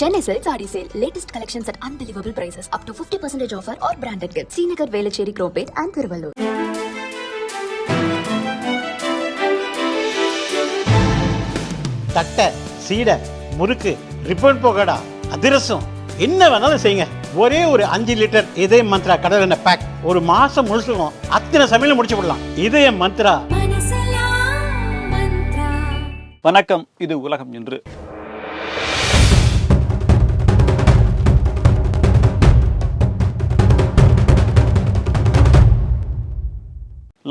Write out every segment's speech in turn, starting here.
Chennai Silk Saree Sale. Latest collections at unbelievable prices. Up to 50% offer or branded gifts. Srinagar, Velachery, Cropate and Thiruvallur. தட்டை சீடை முறுக்கு ribbon போகடா அதிரசம் என்ன வேணாலும் செய்யுங்க ஒரே ஒரு அஞ்சு லிட்டர் இதய மந்த்ரா கடல் எண்ணெய் பேக் ஒரு மாசம் முழுசுக்கும் அத்தனை சமையல முடிச்சு விடலாம் இதய மந்த்ரா வணக்கம் இது உலகம் என்று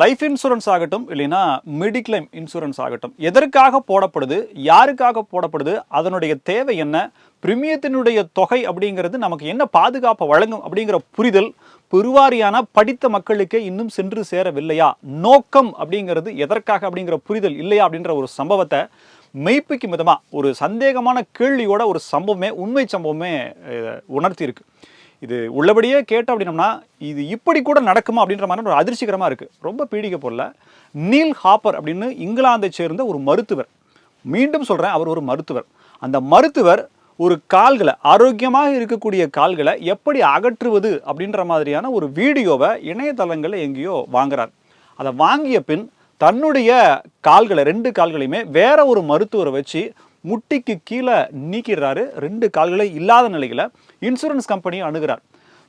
லைஃப் இன்சூரன்ஸ் ஆகட்டும் இல்லைன்னா மெடிக்ளைம் இன்சூரன்ஸ் ஆகட்டும் எதற்காக போடப்படுது யாருக்காக போடப்படுது அதனுடைய தேவை என்ன பிரிமியத்தினுடைய தொகை அப்படிங்கிறது நமக்கு என்ன பாதுகாப்பை வழங்கும் அப்படிங்கிற புரிதல் பெருவாரியான படித்த மக்களுக்கே இன்னும் சென்று சேரவில்லையா? நோக்கம் அப்படிங்கிறது எதற்காக அப்படிங்கிற புரிதல் இல்லையா அப்படின்ற ஒரு சம்பவத்தை மெய்ப்பிக்கும் விதமாக ஒரு சந்தேகமான கேள்வியோட ஒரு சம்பவமே உண்மை சம்பவமே உணர்த்தியிருக்கு. இது உள்ளபடியே கேட்டோம் அப்படின்னம்னா இது இப்படி கூட நடக்குமா அப்படின்ற மாதிரி ஒரு அதிர்ச்சிகரமாக இருக்குது ரொம்ப பீடிக்க போடல நீல் ஹாப்பர் அப்படின்னு இங்கிலாந்தை சேர்ந்த ஒரு மருத்துவர். மீண்டும் சொல்கிறேன் அவர் ஒரு மருத்துவர். அந்த மருத்துவர் ஒரு கால்களை ஆரோக்கியமாக இருக்கக்கூடிய கால்களை எப்படி அகற்றுவது அப்படின்ற மாதிரியான ஒரு வீடியோவை இணையதளங்களில் எங்கேயோ வாங்குறார். அதை வாங்கிய பின் தன்னுடைய கால்களை ரெண்டு கால்களையுமே வேற ஒரு மருத்துவரை வச்சு முட்டிக்கு கீழே நீக்கிடுறாரு. ரெண்டு கால்களை இல்லாத நிலையில் இன்சூரன்ஸ் கம்பெனியை அணுகிறார்.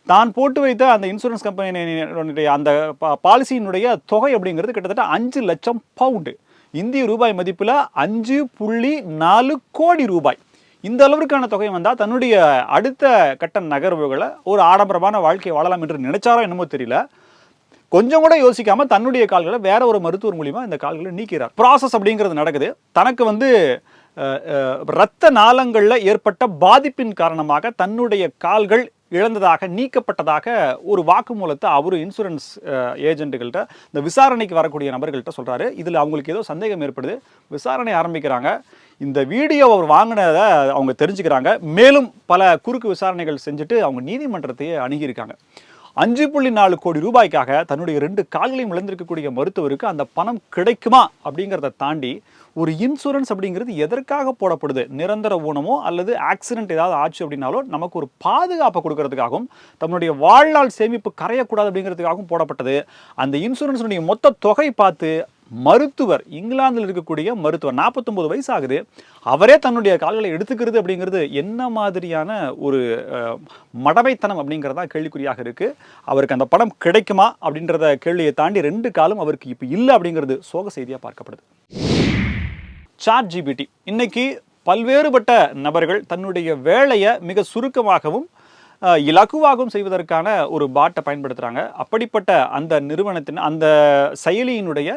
தான் போட்டு வைத்த அந்த இன்சூரன்ஸ் கம்பெனியினுடைய அந்த பா- பாலிசியினுடைய தொகை அப்படிங்கிறது கிட்டத்தட்ட அஞ்சு லட்சம் பவுண்டு இந்திய ரூபாய் மதிப்பில் அஞ்சு புள்ளி நாலு கோடி ரூபாய். இந்த அளவிற்கான தொகை வந்தால் தன்னுடைய அடுத்த கட்ட நகர்வுகளை ஒரு ஆடம்பரமான வாழ்க்கையை வாழலாம் என்று நினைச்சாரோ என்னமோ தெரியல. கொஞ்சம் கூட யோசிக்காமல் தன்னுடைய கால்களை வேற ஒரு மருத்துவர் மூலிமா இந்த கால்களை நீக்கிறார். ப்ராசஸ் அப்படிங்கிறது நடக்குது. தனக்கு வந்து இரத்த நாளங்களில் ஏற்பட்ட பாதிப்பின் காரணமாக தன்னுடைய கால்கள் இழந்ததாக நீக்கப்பட்டதாக ஒரு வாக்குமூலத்தை அவரு இன்சூரன்ஸ் ஏஜென்ட்டுகள்கிட்ட இந்த விசாரணைக்கு வரக்கூடிய நபர்கள்ட்ட சொல்கிறாரு இதில் அவங்களுக்கு ஏதோ சந்தேகம் ஏற்படுது. விசாரணை ஆரம்பிக்கிறாங்க. இந்த வீடியோ அவர் வாங்கினதை அவங்க தெரிஞ்சுக்கிறாங்க. மேலும் பல குறுக்கு விசாரணைகள் செஞ்சுட்டு அவங்க நீதிமன்றத்தையே அணுகியிருக்காங்க. அஞ்சு புள்ளி நாலு கோடி ரூபாய்க்காக தன்னுடைய ரெண்டு கால்களையும் இழந்திருக்கக்கூடிய மருத்துவருக்கு அந்த பணம் கிடைக்குமா அப்படிங்கிறத தாண்டி ஒரு இன்சூரன்ஸ் அப்படிங்கிறது எதற்காக போடப்படுது? நிரந்தர ஊனமோ அல்லது ஆக்சிடென்ட் ஏதாவது ஆச்சு அப்படின்னாலும் நமக்கு ஒரு பாதுகாப்பை கொடுக்கறதுக்காகவும் தன்னுடைய வாழ்நாள் சேமிப்பு கரையக்கூடாது அப்படிங்கிறதுக்காகவும் போடப்பட்டது. அந்த இன்சூரன்ஸுடைய மொத்த தொகை பார்த்து மருத்துவர் இங்கிலாந்தில் இருக்கக்கூடிய மருத்துவர் 49 வயசு ஆகுது அவரே தன்னுடைய கால்களை எடுத்துக்கிறது அப்படிங்கிறது என்ன மாதிரியான ஒரு அஹ், மடமைத்தனம் அப்படிங்கிறதா கேள்விக்குறியாக இருக்கு. அவருக்கு அந்த படம் கிடைக்குமா அப்படின்றத கேள்வியை தாண்டி ரெண்டு காலம் அவருக்கு இப்போ இல்லை அப்படிங்கிறது சோக செய்தியாக பார்க்கப்படுது. சாட் ஜிபிடி இன்னைக்கு பல்வேறுபட்ட நபர்கள் தன்னுடைய வேலையை மிக சுருக்கமாகவும் இலகுவாகவும் செய்வதற்கான ஒரு பாட்டை பயன்படுத்துகிறாங்க அப்படிப்பட்ட அந்த நிறுவனத்தின் அந்த செயலியினுடைய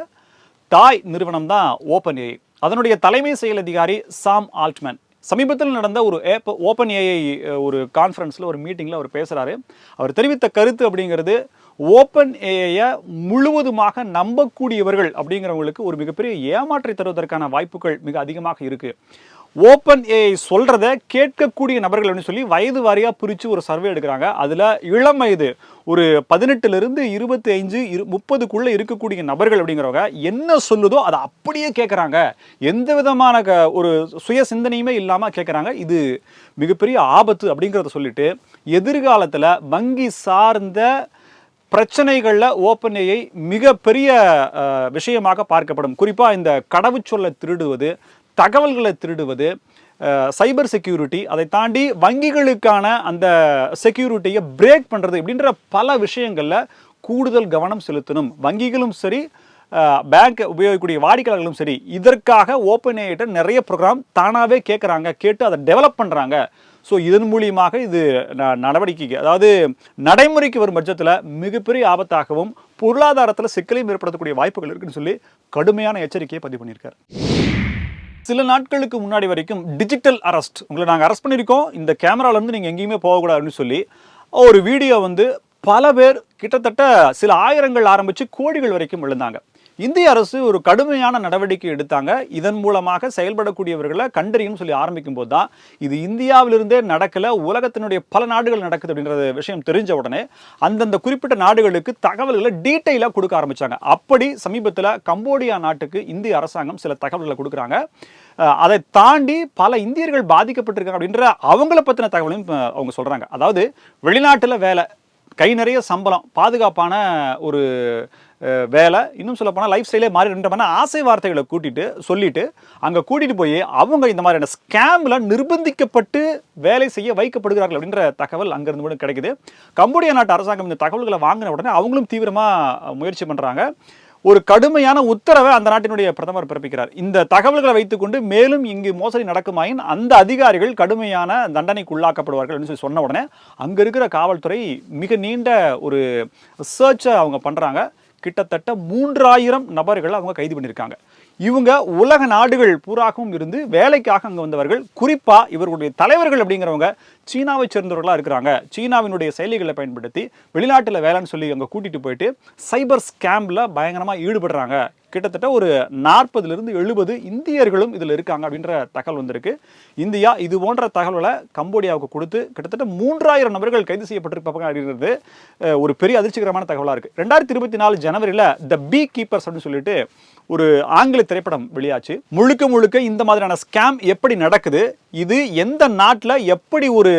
தாய் நிறுவனம் தான் ஓப்பன் ஏஐ அதனுடைய தலைமை செயல் அதிகாரி சாம் ஆல்ட்மேன். சமீபத்தில் நடந்த ஒரு ஏப் ஓப்பன் ஏஐ ஒரு கான்ஃபரன்ஸில் ஒரு மீட்டிங்கில் அவர் பேசுகிறாரு அவர் தெரிவித்த கருத்து அப்படிங்கிறது ஓப்பன் ஏஐயை முழுவதுமாக நம்பக்கூடியவர்கள் அப்படிங்கிறவங்களுக்கு ஒரு மிகப்பெரிய ஏமாற்றை தருவதற்கான வாய்ப்புகள் மிக அதிகமாக இருக்குது ஓப்பன் ஏஐ சொல்கிறத கேட்கக்கூடிய நபர்கள் அப்படின்னு சொல்லி வயது வாரியாக பிரித்து ஒரு சர்வே எடுக்கிறாங்க. அதில் இளம் வயது ஒரு பதினெட்டுலேருந்து இருபத்தி ஐந்து இரு முப்பதுக்குள்ளே இருக்கக்கூடிய நபர்கள் அப்படிங்கிறவங்க என்ன சொல்லுதோ அதை அப்படியே கேட்குறாங்க எந்த விதமான க ஒரு சுய சிந்தனையுமே இல்லாமல் கேட்குறாங்க இது மிகப்பெரிய ஆபத்து அப்படிங்கிறத சொல்லிட்டு எதிர்காலத்தில் வங்கி சார்ந்த பிரச்சனைகளில் ஓப்பன் ஏஐ மிகப்பெரிய விஷயமாக பார்க்கப்படும். குறிப்பாக இந்த கடவுச்சொல்லை திருடுவது தகவல்களை திருடுவது சைபர் செக்யூரிட்டி அதை தாண்டி வங்கிகளுக்கான அந்த செக்யூரிட்டியை பிரேக் பண்ணுறது இப்படின்ற பல விஷயங்களில் கூடுதல் கவனம் செலுத்தணும். வங்கிகளும் சரி பேங்க் உபயோகிக்கக்கூடிய வாடிக்கையாளர்களும் சரி இதற்காக ஓப்பன் ஏஐட்ட நிறைய ப்ரோக்ராம் தானாகவே கேட்குறாங்க கேட்டு அதை டெவலப் பண்ணுறாங்க ஸோ இதன் மூலியமாக இது ந- நடவடிக்கைக்கு அதாவது நடைமுறைக்கு வரும் பட்சத்தில் மிகப்பெரிய ஆபத்தாகவும் பொருளாதாரத்தில் சிக்கலையும் ஏற்படுத்தக்கூடிய வாய்ப்புகள் இருக்குன்னு சொல்லி கடுமையான எச்சரிக்கையை பதிவு பண்ணியிருக்காரு. சில நாட்களுக்கு முன்னாடி வரைக்கும் டிஜிட்டல் அரெஸ்ட் உங்களை நாங்கள் அரெஸ்ட் பண்ணியிருக்கோம். இந்த கேமராலேருந்து நீங்கள் எங்கேயுமே போகக்கூடாதுன்னு சொல்லி ஒரு வீடியோ வந்து பல பேர் கிட்டத்தட்ட சில ஆயிரங்கள் ஆரம்பித்து கோடிகள் வரைக்கும் விழுந்தாங்க. இந்திய அரசு ஒரு கடுமையான நடவடிக்கை எடுத்தாங்க. இதன் மூலமாக செயல்படக்கூடியவர்களை கண்டறியும் சொல்லி ஆரம்பிக்கும் போது தான் இது இந்தியாவிலிருந்தே நடக்கல உலகத்தினுடைய பல நாடுகள் நடக்குது அப்படின்ற விஷயம் தெரிஞ்ச உடனே அந்தந்த குறிப்பிட்ட நாடுகளுக்கு தகவல்களை டீட்டெயிலாக கொடுக்க ஆரம்பித்தாங்க அப்படி சமீபத்தில் கம்போடியா நாட்டுக்கு இந்திய அரசாங்கம் சில தகவல்களை கொடுக்குறாங்க. அதை தாண்டி பல இந்தியர்கள் பாதிக்கப்பட்டிருக்காங்க அப்படின்ற அவங்கள பற்றின தகவலையும் அவங்க சொல்கிறாங்க அதாவது வெளிநாட்டில் வேலை கை நிறைய சம்பளம் பாதுகாப்பான ஒரு வேலை. இன்னும் சொல்ல போனால் லைஃப் ஸ்டைலே மாறிடுன்ற ஆசை வார்த்தைகளை கூட்டிட்டு சொல்லிட்டு அங்கே கூட்டிகிட்டு போய் அவங்க இந்த மாதிரியான ஸ்கேமில் நிர்பந்திக்கப்பட்டு வேலை செய்ய வைக்கப்படுகிறார்கள் அப்படின்ற தகவல் அங்கேருந்து கூட கிடைக்குது. கம்போடியா நாட்டு அரசாங்கம் இந்த தகவல்களை வாங்கின உடனே அவங்களும் தீவிரமாக முயற்சி பண்ணுறாங்க ஒரு கடுமையான உத்தரவை அந்த நாட்டினுடைய பிரதமர் பிறப்பிக்கிறார். இந்த தகவல்களை வைத்துக்கொண்டு மேலும் இங்கு மோசடி நடக்குமாயின் அந்த அதிகாரிகள் கடுமையான தண்டனைக்கு உள்ளாக்கப்படுவார்கள் அப்படின்னு சொல்லி சொன்ன உடனே அங்கே இருக்கிற காவல்துறை மிக நீண்ட ஒரு சர்ச்சை அவங்க பண்ணுறாங்க கிட்டத்தட்ட மூன்றாயிரம் நபர்கள் அவங்க கைது பண்ணியிருக்காங்க. இவங்க உலக நாடுகள் பூராகவும் இருந்து வேலைக்காக அங்கே வந்தவர்கள். குறிப்பாக இவர்களுடைய தலைவர்கள் அப்படிங்கிறவங்க சீனாவை சேர்ந்தவர்களாக இருக்கிறாங்க. சீனாவினுடைய செயலிகளை பயன்படுத்தி வெளிநாட்டில் வேலைன்னு சொல்லி அங்கே கூட்டிகிட்டு போயிட்டு சைபர் ஸ்கேமில் பயங்கரமாக ஈடுபடுறாங்க. கிட்டத்தட்ட ஒரு நாற்பதுலேருந்து எழுபது இந்தியர்களும் இதில் இருக்காங்க அப்படின்ற தகவல் வந்திருக்கு. இந்தியா இது போன்ற தகவல்களை கம்போடியாவுக்கு கொடுத்து கிட்டத்தட்ட மூன்றாயிரம் நபர்கள் கைது செய்யப்பட்டிருப்பாங்க அப்படின்றது ஒரு பெரிய அதிர்ச்சிகரமான தகவலாக இருக்குது ரெண்டாயிரத்தி இருபத்தி நாலு ஜனவரியில் த பீ கீப்பர்ஸ் அப்படின்னு சொல்லிட்டு ஒரு ஆங்கில திரைப்படம் வெளியாச்சு. முழுக்க முழுக்க இந்த மாதிரியான ஸ்கேம் எப்படி நடக்குது? இது எந்த நாட்டில் எப்படி ஒரு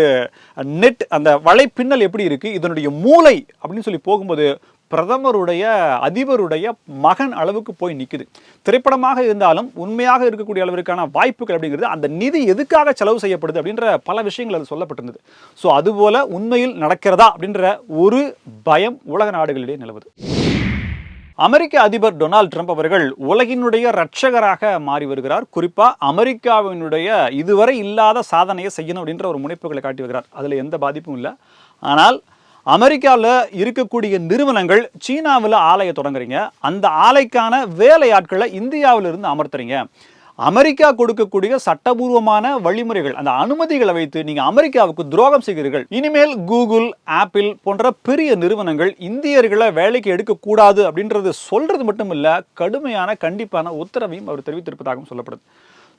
நெட் அந்த வலைப்பின்னல் எப்படி இருக்குது இதனுடைய மூளை அப்படின்னு சொல்லி போகும்போது பிரதமருடைய அதிபருடைய மகன் அளவுக்கு போய் நிற்குது திரைப்படமாக இருந்தாலும் உண்மையாக இருக்கக்கூடிய அளவிற்கான வாய்ப்புகள் அப்படிங்கிறது அந்த நிதி எதுக்காக செலவு செய்யப்படுது அப்படின்ற பல விஷயங்கள் அது சொல்லப்பட்டிருந்தது. ஸோ அதுபோல உண்மையில் நடக்கிறதா அப்படின்ற ஒரு பயம் உலக நாடுகளிடையே நிலவுது. அமெரிக்க அதிபர் டொனால்ட் ட்ரம்ப் அவர்கள் உலகினுடைய ரட்சகராக மாறி வருகிறார். குறிப்பாக அமெரிக்காவினுடைய இதுவரை இல்லாத சாதனையை செய்யணும் அப்படின்ற ஒரு முனைப்புகளை காட்டி வருகிறார். அதில் எந்த பாதிப்பும் இல்லை. ஆனால் அமெரிக்காவில் இருக்கக்கூடிய நிறுவனங்கள் சீனாவில் ஆலையை தொடங்குறீங்க. அந்த ஆலைக்கான வேலையாட்களை இந்தியாவிலிருந்து அமர்த்துறீங்க. அமெரிக்கா கொடுக்கக்கூடிய சட்டபூர்வமான வழிமுறைகள் அந்த அனுமதிகளை வைத்து நீங்க அமெரிக்காவுக்கு துரோகம் செய்கிறீர்கள். இனிமேல் கூகுள் ஆப்பிள் போன்ற பெரிய நிறுவனங்கள் இந்தியர்களை வேலைக்கு எடுக்கக்கூடாது அப்படின்றது சொல்றது மட்டும் இல்ல கடுமையான கண்டிப்பான உத்தரவையும் அவர் தெரிவித்திருப்பதாகவும் சொல்லப்படுது.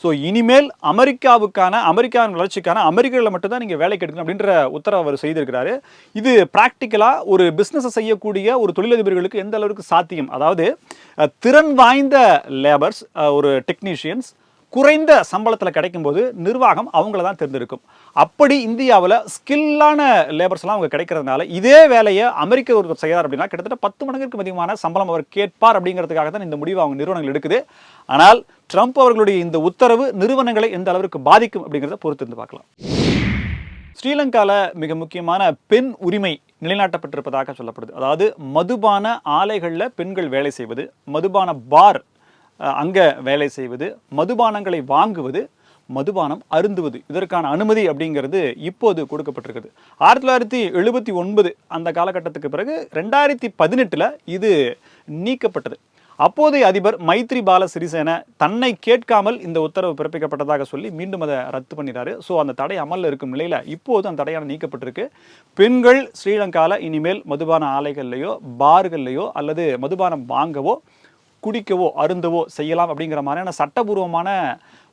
ஸோ இனிமேல் அமெரிக்காவுக்கான அமெரிக்காவின் வளர்ச்சிக்கான அமெரிக்கர்களை மட்டும்தான் நீங்கள் வேலைக்கு எடுக்கணும் அப்படின்ற உத்தரவு அவர் செய்திருக்கிறாரு. இது ப்ராக்டிக்கலாக ஒரு பிஸ்னஸை செய்யக்கூடிய ஒரு தொழிலதிபர்களுக்கு எந்த அளவுக்கு சாத்தியம்? அதாவது திறன் வாய்ந்த லேபர்ஸ் ஒரு டெக்னீஷியன்ஸ் குறைந்த சம்பளத்தில் கிடைக்கும்போது நிர்வாகம் அவங்கள தான் தெரிஞ்சிருக்கும் அப்படி இந்தியாவில் ஸ்கில்லான லேபர்ஸ்லாம் அவங்க கிடைக்கிறதுனால இதே வேலையை அமெரிக்க ஒரு செய்கிறார் அப்படின்னா கிட்டத்தட்ட பத்து மடங்கிற்கு அதிகமான சம்பளம் அவர் கேட்பார் அப்படிங்கிறதுக்காக தான் இந்த முடிவு அவங்க நிறுவனங்கள் எடுக்குது. ஆனால் ட்ரம்ப் அவர்களுடைய இந்த உத்தரவு நிறுவனங்களை எந்த அளவிற்கு பாதிக்கும் அப்படிங்கிறத பொறுத்து இருந்து பார்க்கலாம். ஸ்ரீலங்காவில் மிக முக்கியமான பெண் உரிமை நிலைநாட்டப்பட்டிருப்பதாக சொல்லப்படுது. அதாவது மதுபான ஆலைகளில் பெண்கள் வேலை செய்வது மதுபான பார் அங்கே வேலை செய்வது மதுபானங்களை வாங்குவது மதுபானம் அருந்துவது. இதற்கான அனுமதி அப்படிங்கிறது இப்போது கொடுக்கப்பட்டிருக்குது. ஆயிரத்தி தொள்ளாயிரத்தி எழுபத்தி ஒன்பது அந்த காலகட்டத்துக்கு பிறகு ரெண்டாயிரத்தி பதினெட்டில் இது நீக்கப்பட்டது. அப்போதைய அதிபர் மைத்ரி பால சிறிசேன தன்னை கேட்காமல் இந்த உத்தரவு பிறப்பிக்கப்பட்டதாக சொல்லி மீண்டும் அதை ரத்து பண்ணிடுறாரு ஸோ அந்த தடை அமலில் இருக்கும் நிலையில் இப்போது அந்த தடையான நீக்கப்பட்டிருக்கு. பெண்கள் ஸ்ரீலங்காவில் இனிமேல் மதுபான ஆலைகள்லையோ பார்கள்லையோ அல்லது மதுபானம் வாங்கவோ குடிக்கவோ அருந்தவோ செய்யலாம் அப்படிங்கிற மாதிரியான சட்டபூர்வமான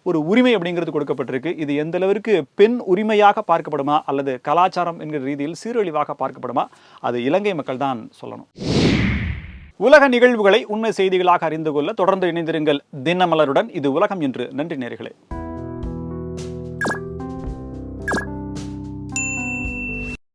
ஒரு உரிமை அப்படிங்கிறது கொடுக்கப்பட்டிருக்கு. இது எந்த அளவிற்கு பெண் உரிமையாக பார்க்கப்படுமா அல்லது கலாச்சாரம் என்கிற ரீதியில் சீரழிவாக பார்க்கப்படுமா? அது இலங்கை மக்கள் தான் சொல்லணும். உலக நிகழ்வுகளை உண்மை செய்திகளாக அறிந்து கொள்ள தொடர்ந்து இணைந்திருங்கள் தினமலருடன். இது உலகம் என்று. நன்றி நேர்களே